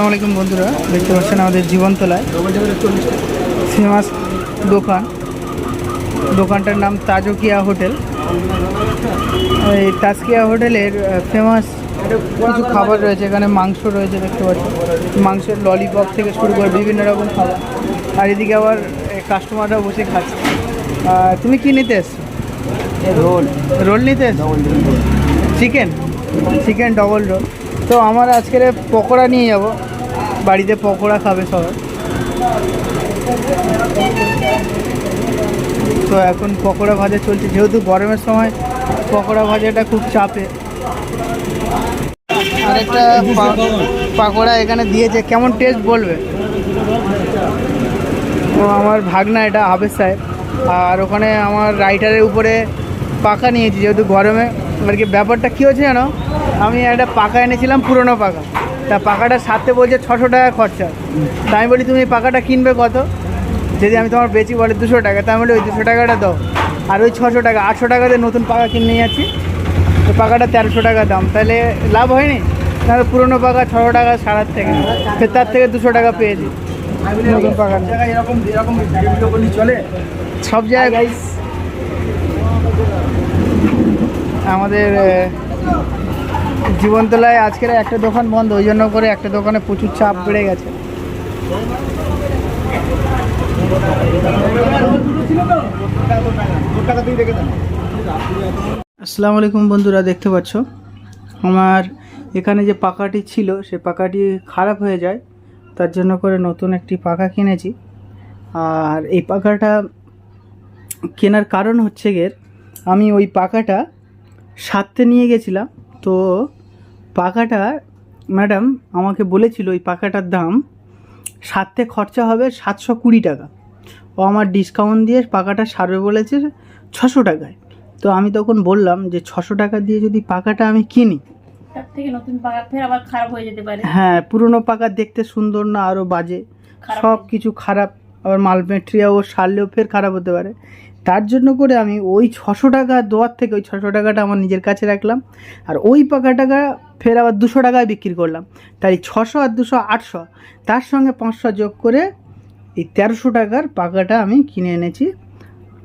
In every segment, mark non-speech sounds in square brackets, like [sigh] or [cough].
আসসালামু আলাইকুম বন্ধুরা দেখতে পাচ্ছেন আমাদের জীবনতলায় ফেমাস দোকান। দোকানটার নাম তাজকিয়া হোটেল। এই তাজকিয়া হোটেলের ফেমাস কিছু খাবার রয়েছে এখানে মাংস রয়েছে দেখতে পাচ্ছেন। মাংসের ললিপপ থেকে শুরু করে বিভিন্ন রকম খাবার। আর এদিকে আবার কাস্টমাররা বসে খাচ্ছে। তুমি কি নিতে এসছো? রোল। রোল নিতে চিকেন? চিকেন ডবল রোল তো আমার আজকের পকোড়া নিয়ে যাব। বাড়িতে পকোড়া খাবে সবাই। তো এখন পকোড়া ভাজা চলছে, যেহেতু গরমের সময় পকোড়া ভাজাটা খুব চাপে। আরেকটা পা- পাকোড়া এখানে দিয়েছে, কেমন টেস্ট বলবে? ও, আমার ভাগনা এটা হাবেজ সাহেব আর ওখানে আমার রাইটারের উপরে পাকা নিয়েছি, যেহেতু গরমে। আর কি ব্যাপারটা কী হচ্ছে জানো? আমি একটা পাকা এনেছিলাম, পুরনো পাকা। তা পাকাটা সাথে বলছে ছশো টাকা খরচা। তাই আমি বলি, তুমি পাকাটা কিনবে কত? যদি আমি তোমার বেচি বলে দুশো টাকা তাই আমি বলি, ওই দুশো টাকাটা দাও। আর ওই ছশো টাকা, আটশো টাকাতে নতুন পাকা কিনে যাচ্ছি। তো পাকাটা তেরোশো টাকা দাম। তাহলে লাভ হয়নি? তাহলে পুরনো পাকা ছশো টাকা সারার থেকে। সে তার থেকে দুশো টাকা পেয়েছি নতুন পাকা চলে সব জায়গায় আমাদের জীবনতলায় আজকের একটা দোকান বন্ধ, ওই জন্য করে একটা দোকানে প্রচুর চাপ বেড়ে গেছে। আসসালামু আলাইকুম বন্ধুরা, দেখতে পাচ্ছ? আমার এখানে যে পাকাটি ছিল, সে পাকাটি খারাপ হয়ে যায়। তার জন্য করে নতুন একটি পাকা কিনেছি। আর এই পাকাটা কেনার কারণ হচ্ছে গের আমি ওই পাকাটা সারতে নিয়ে গেছিলাম। তো পাকাটা ম্যাডাম আমাকে বলেছিল ওই পাকাটার দাম সারতে খরচা হবে সাতশো কুড়ি টাকা। ও আমার ডিসকাউন্ট দিয়ে পাকাটা সারবে বলেছে ছশো টাকায়। তো আমি তখন বললাম যে ছশো টাকা দিয়ে যদি পাকাটা আমি কিনি। তার থেকে নতুন পাকা ফের আবার খারাপ হয়ে যেতে পারে। হ্যাঁ পুরনো পাকা দেখতে সুন্দর না আরও বাজে। সব কিছু খারাপ আবার মাল মেটেরিয়াও সারলেও ফের খারাপ হতে পারে। তার জন্য করে আমি ওই ছশো টাকা দোয়ার থেকে ওই ছশো টাকাটা আমার নিজের কাছে রাখলাম। আর ওই পাকা টাকা ফের আবার দুশো টাকায় বিক্রি করলাম। তাই ছশো আর দুশো আটশো তার সঙ্গে পাঁচশো যোগ করে এই তেরোশো টাকার পাকাটা আমি কিনে এনেছি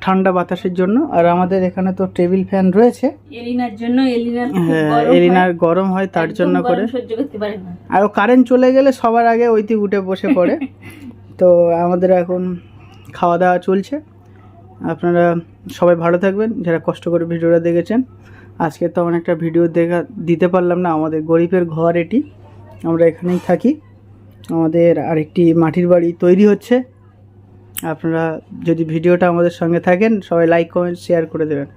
ঠান্ডা বাতাসের জন্য। আর আমাদের এখানে তো টেবিল ফ্যান রয়েছে। এলিনার জন্য এলিনার হ্যাঁ গরম হয়। গরম হয় তার জন্য করে। সহ্য করতে পারে না। আর কারেন্ট চলে গেলে সবার আগে ওইতে উঠে বসে পড়ে। [laughs] তো আমাদের এখন খাওয়া দাওয়া চলছে। আপনারা সবাই ভালো থাকবেন, যারা কষ্ট করে ভিডিওটা দেখেছেন। আজকে তো একটা ভিডিও দেখা, দিতে পারলাম না, আমাদের গরিবের ঘর এটি। আমরা এখানেই থাকি। আমাদের আরেকটি মাটির বাড়ি তৈরি হচ্ছে। আপনারা যদি ভিডিওটা আমাদের সঙ্গে থাকেন, সবাই লাইক কমেন্ট শেয়ার করে দেবেন।